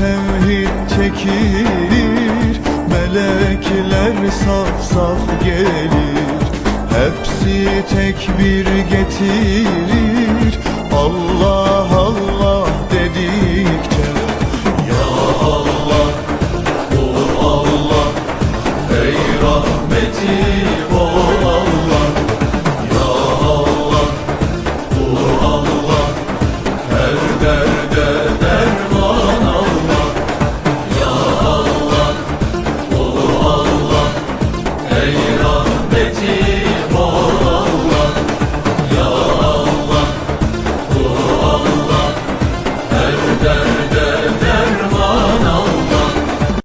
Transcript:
tevhid çekir Melekler saf saf gelir. Hepsi tekbir getirir Allah Allah dedikçe. Ya Allah, O Allah Ey rahmetim